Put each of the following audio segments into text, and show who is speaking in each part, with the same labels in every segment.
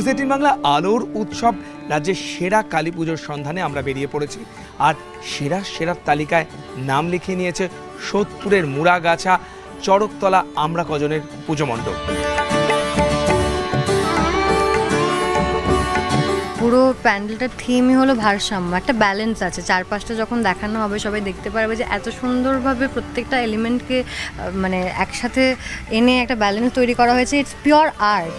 Speaker 1: News eighteen Bangla আলোর উৎসব রাজ্যের সেরা কালী পুজোর সন্ধানে আমরা বেরিয়ে পড়েছি। আর সেরা সেরার তালিকায় নাম লিখিয়ে নিয়েছে সোদপুরের মুড়াগাছা চড়কতলা আমরা কজনের পুজো মণ্ডপ।
Speaker 2: পুরো প্যান্ডেলটার থিমই হলো ভারসাম্য। একটা ব্যালেন্স আছে। চারপাশটা যখন দেখানো হবে, সবাই দেখতে পারবে যে এত সুন্দরভাবে প্রত্যেকটা এলিমেন্টকে মানে একসাথে এনে একটা ব্যালেন্স তৈরি করা হয়েছে। ইটস পিওর আর্ট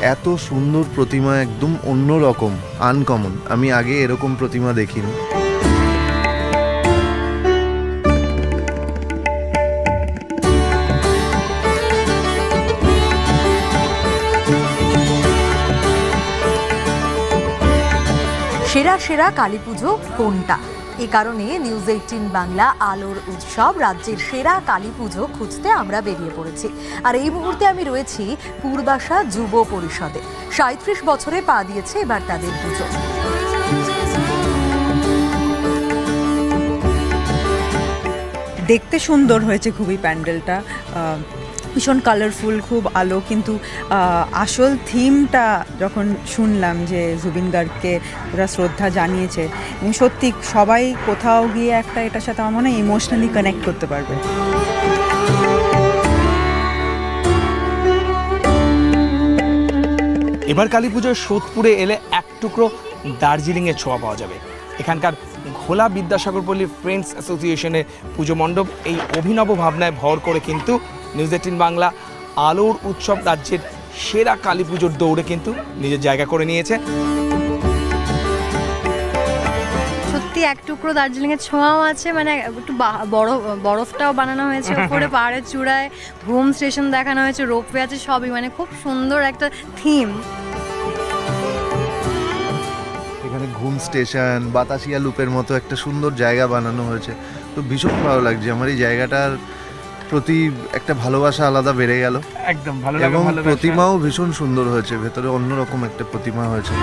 Speaker 3: এত সুন্দর প্রতিমা একদম অন্য রকম আনকমন আমি আগে এরকম প্রতিমা দেখিনি।
Speaker 4: সেরা সেরা কালী পুজো কোনটা? এ কারণে নিউজ এইটিন বাংলা আলোর উৎসব রাজ্যের সেরা কালী পুজো খুঁজতে আমরা বেরিয়ে পড়েছি। আর এই মুহূর্তে আমি রয়েছি পূর্বাশা যুব পরিষদে। সাঁত্রিশ বছরে পা দিয়েছে এবার তাদের পুজো।
Speaker 5: দেখতে সুন্দর হয়েছে খুবই প্যান্ডেলটা। ভীষণ কালারফুল খুব আলো, কিন্তু আসল থিমটা যখন শুনলাম যে জুবিন গার্গকে ওরা শ্রদ্ধা জানিয়েছে সত্যি সবাই কোথাও গিয়ে একটা এটার সাথে আমার মনে হয় ইমোশনালি কানেক্ট করতে পারবে।
Speaker 1: এবার কালী পুজোয় সোদপুরে এলে এক টুকরো দার্জিলিংয়ের ছোঁয়া পাওয়া যাবে। এখানকার ঘোলা বিদ্যাসাগর পল্লী ফ্রেন্ডস অ্যাসোসিয়েশনের পুজো মণ্ডপ এই অভিনব ভাবনায় ভর করে কিন্তু নিউজ এইটিন বাংলা আলোর উৎসব রাজ্যের সেরা কালী পুজোর দৌড়ে কিন্তু নিজের জায়গা করে নিয়েছে।
Speaker 2: সত্যি এক টুকরো দার্জিলিংয়ের ছোঁয়াও আছে মানে একটু বা- বড় বরফটাও বানানো হয়েছে উপরে পাহাড়ের চূড়ায় ঘুম স্টেশন দেখানো হয়েছে রোপওয়ে আছে সবই মানে খুব সুন্দর একটা থিম।
Speaker 3: এখানে ঘুম স্টেশন বাতাসিয়া লুপের মতো একটা সুন্দর জায়গা বানানো হয়েছে। তো ভীষণ ভালো লাগছে আমার এই জায়গাটার প্রতি একটা ভালোবাসা আলাদা বেড়ে গেল।
Speaker 1: একদম ভালো
Speaker 3: এবং প্রতিমাও ভীষণ সুন্দর হয়েছে ভেতরে অন্যরকম একটা প্রতিমা হয়েছে।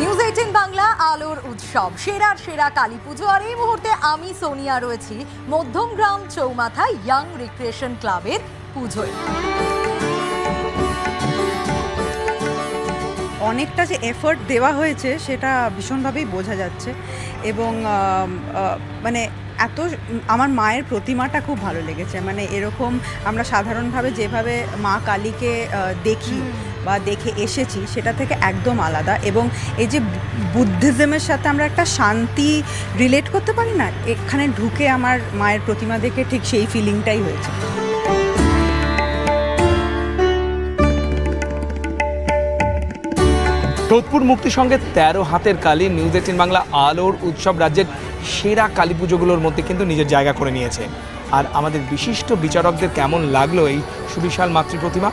Speaker 4: নিউজ এইটিন বাংলা আলোর উৎসব। সেরার সেরা কালী পুজো। আর এই মুহূর্তে আমি সোনিয়া রয়েছি মধ্যমগ্রাম চৌমাথা ইয়াং রিক্রিয়েশন ক্লাবের পুজোয়।
Speaker 5: অনেকটা যে এফোর্ট দেওয়া হয়েছে সেটা ভীষণভাবেই বোঝা যাচ্ছে। এবং মানে এত আমার মায়ের প্রতিমাটা খুব ভালো লেগেছে। মানে এরকম আমরা সাধারণভাবে যেভাবে মা কালীকে দেখি বা দেখে এসেছি সেটা থেকে একদম আলাদা। এবং এই যে বুদ্ধিজমের সাথে আমরা একটা শান্তি রিলেট করতে পারি না এখানে ঢুকে আমার মায়ের প্রতিমা দেখে ঠিক সেই ফিলিংটাই হয়েছে।
Speaker 1: সোদপুর মুক্তি সঙ্গে তেরো হাতের কালী নিউজ এইটিন বাংলা আলোর উৎসব রাজ্যের সেরা কালী পুজোগুলোর মধ্যে কিন্তু নিজের জায়গা করে নিয়েছে। আর আমাদের বিশিষ্ট বিচারকদের কেমন লাগল এই সুবিশাল মাতৃ প্রতিমা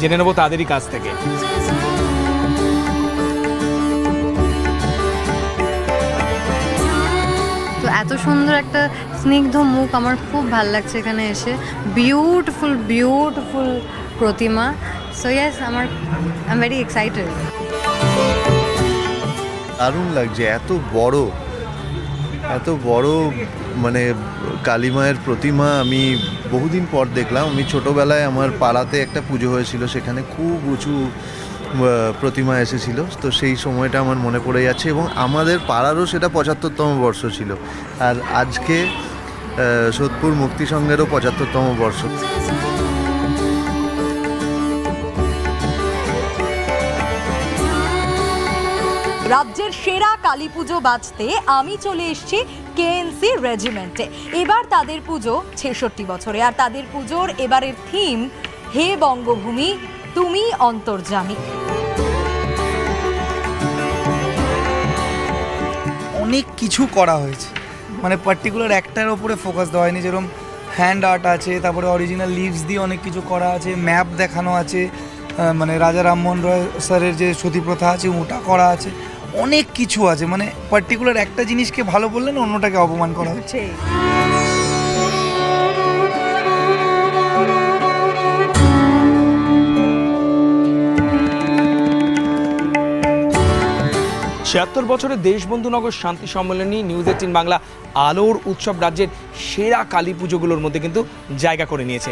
Speaker 1: জেনে নেব তাদেরই কাছ থেকে।
Speaker 2: তো এত সুন্দর একটা স্নিগ্ধ মুখ আমার খুব ভালো লাগছে এখানে এসে। বিউটিফুল বিউটিফুল প্রতিমা। সো ইয়েস আমার আই এম ভেরি এক্সাইটেড
Speaker 3: দারুণ লাগছে, এত বড় এত বড় মানে কালী মায়ের প্রতিমা আমি বহুদিন পর দেখলাম। আমি ছোটোবেলায় আমার পাড়াতে একটা পুজো হয়েছিল, সেখানে খুব উঁচু প্রতিমা এসেছিল। তো সেই সময়টা আমার মনে পড়ে যাচ্ছে এবং আমাদের পাড়ারও সেটা পঁচাত্তরতম বর্ষ ছিল। আর আজকে সোদপুর মুক্তি সংঘেরও পঁচাত্তরতম বর্ষ।
Speaker 4: রাজ্যের সেরা কালী পুজো বাঁচতে আমি চলে এসেছি কেএনসি রেজিমেন্টে। এবার তাদের পুজো ছেষট্টি বছরে। আর তাদের পুজোর এবারের থিম, হে বঙ্গভূমি, তুমি অন্তর্জামী
Speaker 6: অনেক কিছু করা হয়েছে। মানে পার্টিকুলার একটার ওপরে ফোকাস দেওয়া হয়নি। যেরকম হ্যান্ড আর্ট আছে, তারপরে অরিজিনাল লিভস দিয়ে অনেক কিছু করা আছে ম্যাপ দেখানো আছে মানে রাজা রামমোহন রয় স্যারের যে সতী প্রথা আছে, ওটা করা আছে। অনেক কিছু আছে মানে পার্টিকুলার একটা জিনিসকে ভালো বললে না অন্যটাকে অপমান করা হচ্ছে
Speaker 1: ছিয়াত্তর বছরে দেশবন্ধুনগর শান্তি সম্মেলনী নিউজ এইটিন বাংলা আলোর উৎসব রাজ্যের সেরা কালী পুজোগুলোর মধ্যে কিন্তু জায়গা করে নিয়েছে।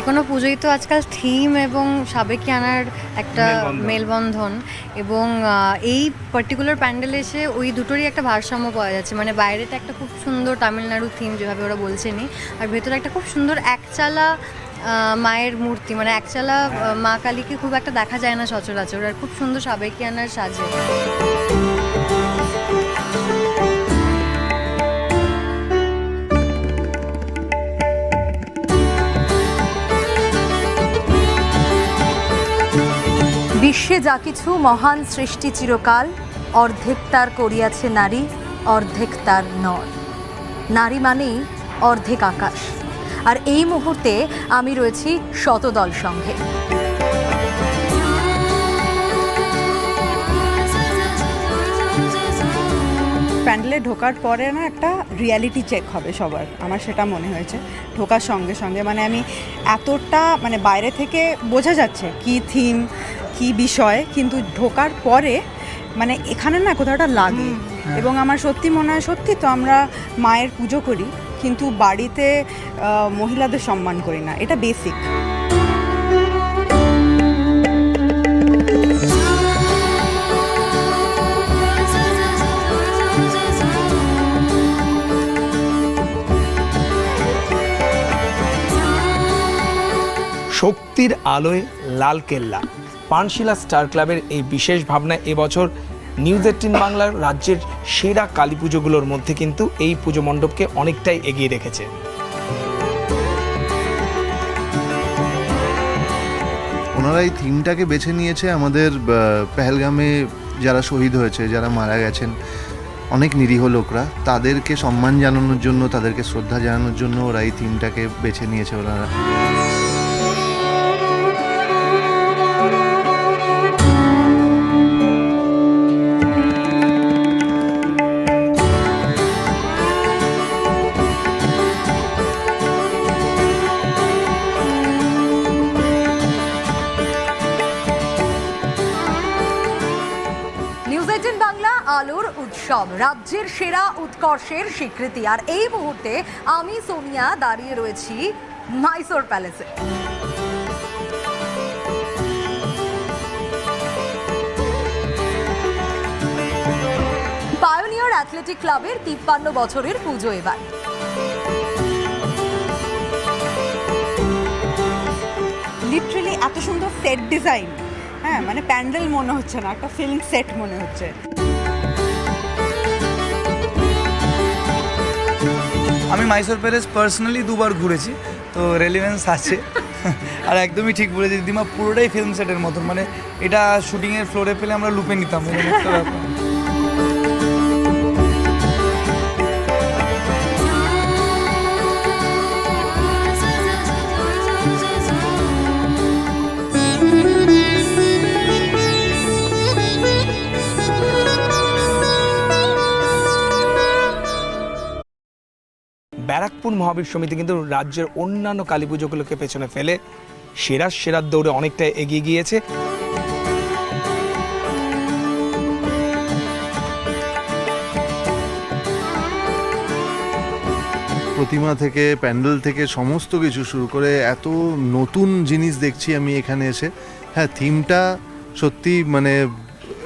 Speaker 2: যে কোনো পুজোই তো আজকাল থিম এবং সাবেকি আনার একটা
Speaker 1: মেলবন্ধন।
Speaker 2: এবং এই পার্টিকুলার প্যান্ডেল এসে ওই দুটোরই একটা ভারসাম্য পাওয়া যাচ্ছে। মানে বাইরেটা একটা খুব সুন্দর তামিলনাড়ু থিম যেভাবে ওরা বলছেনই আর ভেতরে একটা খুব সুন্দর একচালা মায়ের মূর্তি। মানে একচালা মা কালীকে খুব একটা দেখা যায় না সচরাচর আর খুব সুন্দর সাবেকিয়ানার সাজে।
Speaker 4: বিশ্বে যা কিছু মহান সৃষ্টি চিরকাল, অর্ধেক তার করিয়াছে নারী, অর্ধেক তার নর। নারী মানেই অর্ধেক আকাশ। আর এই মুহূর্তে আমি রয়েছি শতদল সঙ্গে
Speaker 5: প্যান্ডেলে ঢোকার পরে না একটা রিয়ালিটি চেক হবে সবার আমার সেটা মনে হয়েছে। ঢোকার সঙ্গে সঙ্গে মানে আমি এতটা মানে বাইরে থেকে বোঝা যাচ্ছে কি থিম কি বিষয় কিন্তু ঢোকার পরে মানে এখানে না কোথাওটা লাগে। এবং আমার সত্যি মনে হয় সত্যি তো আমরা মায়ের পুজো করি কিন্তু বাড়িতে মহিলাদের সম্মান করি না এটা বেসিক
Speaker 1: শক্তির আলোয় লাল কেল্লা। পানশিলা স্টার ক্লাবের এই বিশেষ ভাবনায় এবছর নিউজ এইটিন বাংলার রাজ্যের সেরা কালী পুজোগুলোর মধ্যে কিন্তু এই পুজো মণ্ডপকে অনেকটাই এগিয়ে রেখেছে।
Speaker 3: ওনারা এই থিমটাকে বেছে নিয়েছে আমাদের পেহেলগামে যারা শহীদ হয়েছে, যারা মারা গেছেন, অনেক নিরীহ লোকরা। তাদেরকে সম্মান জানানোর জন্য, তাদেরকে শ্রদ্ধা জানানোর জন্য ওরা এই থিমটাকে বেছে নিয়েছে ওনারা।
Speaker 4: উৎসব। রাজ্যের সেরা উৎকর্ষের স্বীকৃতি। আর এই মুহূর্তে আমি, সোনিয়া, দাঁড়িয়ে রয়েছি মাইসোর প্যালেসে পায়োনিয়ার অ্যাথলেটিক ক্লাবের তিপ্পান্ন বছরের পুজো এবার।
Speaker 5: লিটারেলি এত সুন্দর সেট ডিজাইন হ্যাঁ মানে প্যান্ডেল মনে হচ্ছে না, একটা ফিল্ম সেট মনে হচ্ছে।
Speaker 6: আমি মাইসোর প্যালেস পার্সোনালি দুবার ঘুরেছি, তো রেলিভেন্স আছে। আর একদমই ঠিক বলেছি দিদিমা, পুরোটাই ফিল্ম সেটের মতন। মানে এটা শুটিংয়ের ফ্লোরে পেলে আমরা লুপে নিতাম, এরকম একটা ব্যাপার।
Speaker 1: ব্যারাকপুর মহাবীর সমিতি কিন্তু রাজ্যের অন্যান্য কালী পুজোগুলোকে পেছনে ফেলে সেরা সেরার দৌড়ে অনেকটাই এগিয়ে গিয়েছে।
Speaker 3: প্রতিমা থেকে, প্যান্ডেল থেকে সমস্ত কিছু শুরু করে এত নতুন জিনিস দেখছি আমি এখানে এসে। হ্যাঁ থিমটা সত্যি মানে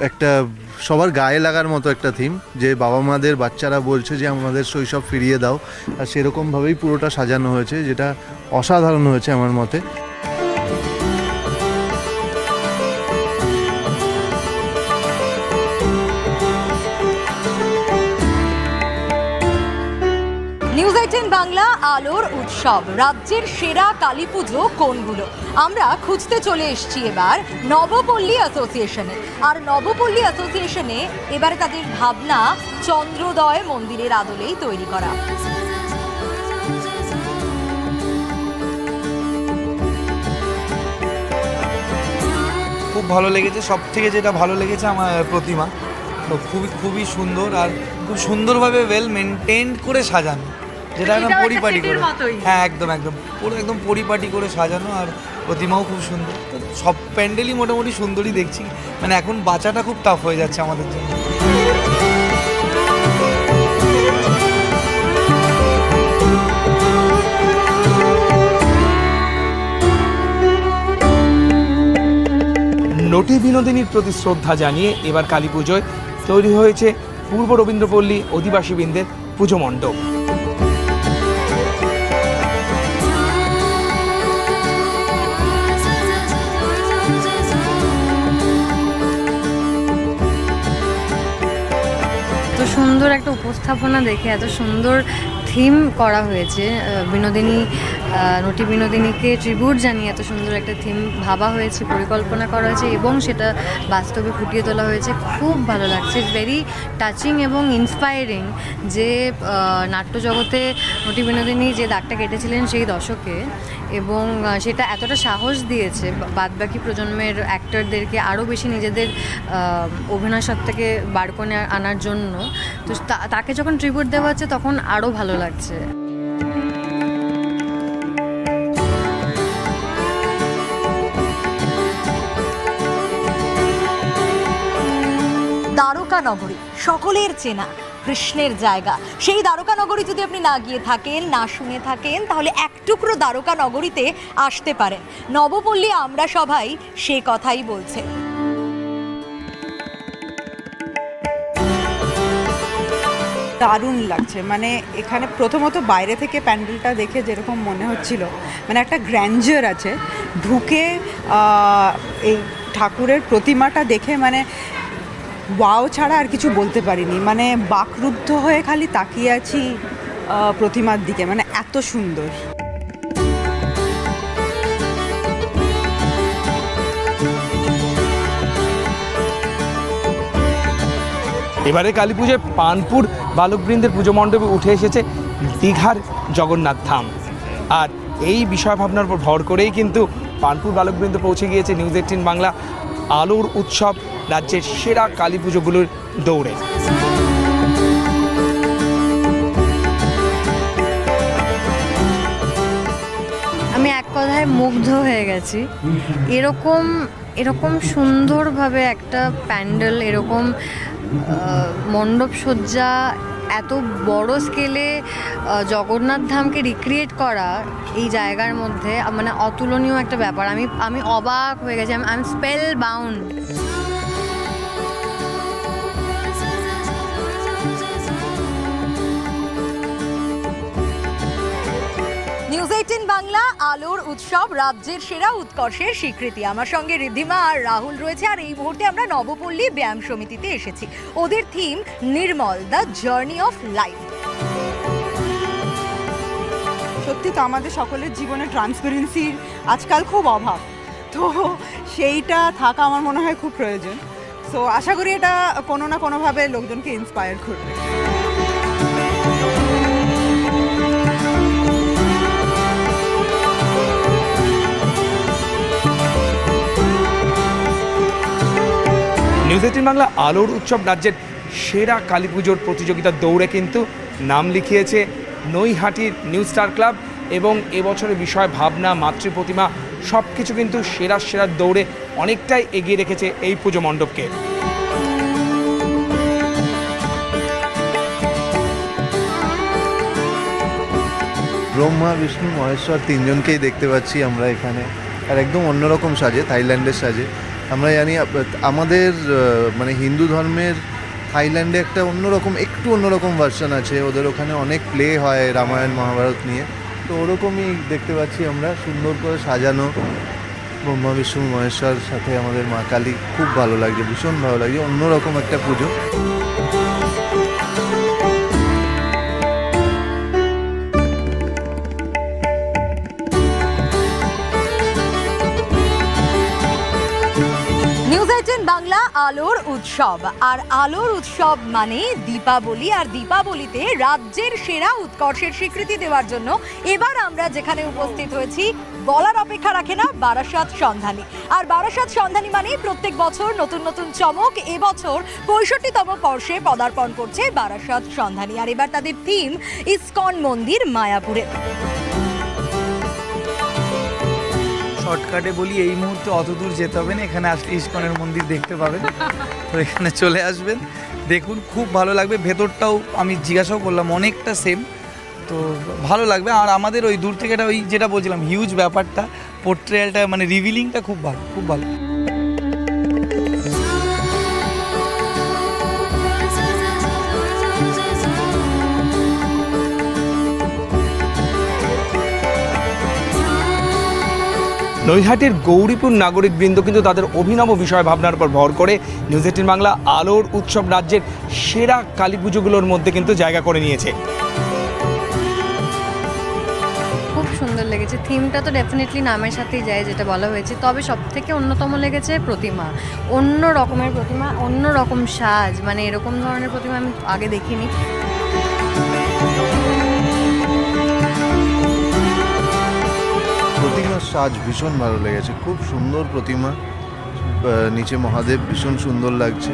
Speaker 3: একটা সবার গায়ে লাগার মতো একটা থিম যে বাবা মাদের বাচ্চারা বলছে যে, আমাদের শৈশব ফিরিয়ে দাও। আর সেরকমভাবেই পুরোটা সাজানো হয়েছে, যেটা অসাধারণ হয়েছে আমার মতে।
Speaker 4: উৎসব। রাজ্যের সেরা কালী পুজো কোনগুলো? আমরা খুঁজতে চলে এসেছি এবার নবপল্লী অ্যাসোসিয়েশনে। আর নবপল্লী অ্যাসোসিয়েশনে এবারে তাদের ভাবনা চন্দ্রোদয় মন্দিরের আদলেই তৈরি করা।
Speaker 6: খুব ভালো লেগেছে সব থেকে যেটা ভালো লেগেছে আমার প্রতিমা। তো খুবই খুবই সুন্দর আর খুব সুন্দরভাবে ওয়েল মেনটেন করে সাজানো। যেটা একদম পরিপাটি করে। হ্যাঁ একদম একদম। পুরো একদম পরিপাটি করে সাজানো আর প্রতিমাও খুব সুন্দর। তো সব প্যান্ডেলই মোটামুটি সুন্দরই দেখছি। মানে এখন বাঁচাটা খুব টাফ হয়ে যাচ্ছে আমাদের জন্য।
Speaker 1: নটি বিনোদিনীর প্রতি শ্রদ্ধা জানিয়ে এবার কালী পুজোয় তৈরি হয়েছে পূর্ব রবীন্দ্রপল্লী অধিবাসীবৃন্দের পুজো মণ্ডপ।
Speaker 2: সুন্দর একটা উপস্থাপনা দেখে এত সুন্দর থিম করা হয়েছে বিনোদিনী নটি বিনোদিনীকে ট্রিবিউট জানিয়ে এত সুন্দর একটা থিম ভাবা হয়েছে, পরিকল্পনা করা হয়েছে এবং সেটা বাস্তবে ফুটিয়ে তোলা হয়েছে। খুব ভালো লাগছে। ইটস ভেরি টাচিং এবং ইন্সপায়ারিং যে নাট্যজগতে নটি বিনোদিনী যে দাগটা কেটেছিলেন সেই দশকে এবং সেটা এতটা সাহস দিয়েছে। বাদবাকি প্রজন্মের অ্যাক্টরদেরকে আরও বেশি নিজেদের অভিনয় সত্তাকে বার করে আনার জন্য। তা- তাকে যখন ট্রিবিউট দেওয়া হচ্ছে তখন আরও ভালো লাগছে।
Speaker 4: দ্বারকা নগরী, সকলের চেনা, কৃষ্ণের জায়গা। সেই দ্বারকা নগরী যদি আপনি না গিয়ে থাকেন, না শুনে থাকেন, তাহলে এক টুকরো দ্বারকা নগরীতে আসতে পারেন। নবপল্লী আমরা সবাই সে কথাই বলছে।
Speaker 5: দারুণ লাগছে। মানে এখানে প্রথমত বাইরে থেকে প্যান্ডেলটা দেখে যেরকম মনে হচ্ছিল মানে একটা গ্র্যান্ডার আছে। ঢুকে এই ঠাকুরের প্রতিমাটা দেখে মানে ওয়াও ছাড়া আর কিছু বলতে পারিনি। মানে বাকরুদ্ধ হয়ে খালি তাকিয়ে আছি প্রতিমার দিকে। মানে এত সুন্দর।
Speaker 1: এবারে কালী পুজোয় পানপুর বালকবৃন্দের পুজো মণ্ডপে উঠে এসেছে দীঘার জগন্নাথ ধাম। আর এই বিষয় ভাবনার উপর ভর করেই কিন্তু পানপুর বালকবৃন্দ পৌঁছে গিয়েছে নিউজ এইটিন বাংলা। আলোর উৎসব রাজ্যের সেরা কালী পুজোগুলোর দৌড়ে।
Speaker 2: আমি এক কথায় মুগ্ধ হয়ে গেছি। এরকম এরকম সুন্দরভাবে একটা প্যান্ডেল, এরকম মণ্ডপ সজ্জা, এত বড় স্কেলে জগন্নাথ ধামকে রিক্রিয়েট করা এই জায়গার মধ্যে মানে অতুলনীয় একটা ব্যাপার। আমি আমি অবাক হয়ে গেছি। আমি I am spell bound
Speaker 4: Bangla আলোর উৎসব, রাজ্যের সেরা উৎকর্ষের স্বীকৃতি। আমার সঙ্গে রিদ্ধিমা আর রাহুল রয়েছে, আর এই মুহূর্তে আমরা নবপল্লী ব্যায়াম সমিতিতে এসেছি। ওদের থিম, নির্মল, দ্য জার্নি অফ লাইফ।
Speaker 5: সত্যি তো আমাদের সকলের জীবনে ট্রান্সপারেন্সির আজকাল খুব অভাব। তো সেইটা থাকা আমার মনে হয় খুব প্রয়োজন। সো আশা করি এটা কোনো না কোনোভাবে লোকজনকে ইন্সপায়ার করবে।
Speaker 1: নিউজ এইটিন বাংলা আলোর উৎসব রাজ্যের সেরা কালী পুজোর প্রতিযোগিতার দৌড়ে কিন্তু নাম লিখিয়েছে নৈহাটির নিউ স্টার ক্লাব এবং এবছরের বিষয় ভাবনা, মাতৃ প্রতিমা সব কিছু কিন্তু সেরা সেরার দৌড়ে অনেকটাই এগিয়ে রেখেছে এই পুজো মণ্ডপকে।
Speaker 3: ব্রহ্মা, বিষ্ণু, মহেশ্বর তিনজনকেই দেখতে পাচ্ছি আমরা এখানে। আর একদম অন্যরকম সাজে, থাইল্যান্ডের সাজে। আমরা জানি আমাদের মানে হিন্দু ধর্মের থাইল্যান্ডে একটা অন্যরকম, একটু অন্যরকম ভার্সন আছে। ওদের ওখানে অনেক প্লে হয় রামায়ণ, মহাভারত নিয়ে। তো ওরকমই দেখতে পাচ্ছি আমরা। সুন্দর করে সাজানো। ব্রহ্মা, বিষ্ণু, মহেশ্বর সাথে আমাদের মা কালী। খুব ভালো লাগছে, ভীষণ ভালো লাগছে। অন্যরকম একটা পুজো।
Speaker 4: নিউজ বাংলা আলোর উৎসব। আর আলোর উৎসব মানে দীপাবলি। আর দীপাবলিতে রাজ্যের সেরা উৎকর্ষের স্বীকৃতি দেওয়ার জন্য এবার আমরা যেখানে উপস্থিত হয়েছি, বলার অপেক্ষা রাখে না বারাসাত সন্ধানী। আর বারাসাত সন্ধানী মানে প্রত্যেক বছর নতুন নতুন চমক, এবছর পঁয়ষট্টিতম বর্ষে পদার্পণ করছে বারাসাত সন্ধানী। আর এবার তাদের থিম ইস্কন মন্দির, মায়াপুরে।
Speaker 6: শর্টকাটে বলি, এই মুহূর্তে অত দূর যেতে হবে না, এখানে আসলে ইস্কনের মন্দির দেখতে পাবেন। তো এখানে চলে আসবেন। দেখুন, খুব ভালো লাগবে। ভেতরটাও আমি জিজ্ঞাসাও করলাম, অনেকটা সেম তো ভালো লাগবে। আর আমাদের ওই দূর থেকে ওই যেটা বলছিলাম হিউজ ব্যাপারটা পোর্ট্রেয়ালটা মানে রিভিলিংটা খুব ভালো খুব ভালো।
Speaker 1: নৈহাটির গৌরীপুর নাগরিক বৃন্দ কিন্তু তাদের অভিনব বিষয় ভাবনার উপর ভর করে নিউজ এইটিন বাংলা আলোর উৎসব রাজ্যের সেরা কালী পুজোগুলোর মধ্যে কিন্তু জায়গা করে নিয়েছে।
Speaker 2: সুন্দর লেগেছে। থিমটা তো ডেফিনেটলি নামের সাথেই যায়, যেটা বলা হয়েছে। তবে সব থেকে অন্যতম লেগেছে প্রতিমা। অন্য রকমের প্রতিমা, অন্য রকম সাজ মানে এরকম ধরনের প্রতিমা আমি আগে দেখিনি।
Speaker 3: প্রতিমার সাজ ভীষণ ভালো লেগেছে। খুব সুন্দর প্রতিমা। নিচে মহাদেব ভীষণ সুন্দর লাগছে।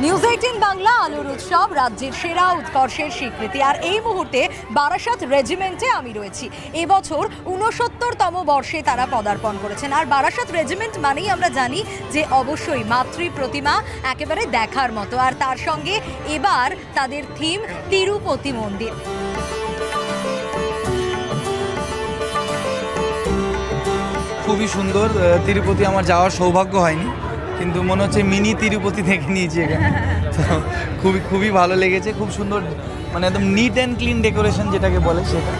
Speaker 4: নিউজ এইটিন বাংলা আলোর উৎসব, রাজ্যের সেরা উৎকর্ষের স্বীকৃতি। আর এই মুহূর্তে বারাসাত রেজিমেন্টে আমি রয়েছি। এবছর উনসত্তরতম বর্ষে তারা পদার্পণ করেছেন। আর বারাসাত রেজিমেন্ট মানেই আমরা জানি যে অবশ্যই মাতৃ প্রতিমা একেবারে দেখার মতো। আর তার সঙ্গে এবার তাদের থিম তিরুপতি মন্দির।
Speaker 6: খুবই সুন্দর তিরুপতি আমার যাওয়ার সৌভাগ্য হয়নি, কিন্তু মনে হচ্ছে মিনি তিরুপতি থেকে নিয়েছি এখানে। খুবই খুবই ভালো লেগেছে, খুব সুন্দর মানে একদম নিট অ্যান্ড ক্লিন ডেকোরেশন যেটাকে বলে সেটা।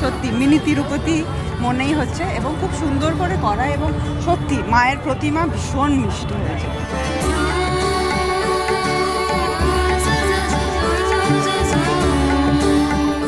Speaker 5: সত্যি, মিনি তিরুপতি মনেই হচ্ছে এবং খুব সুন্দর করে করা এবং সত্যি, মায়ের প্রতিমা ভীষণ মিষ্টি হয়েছে।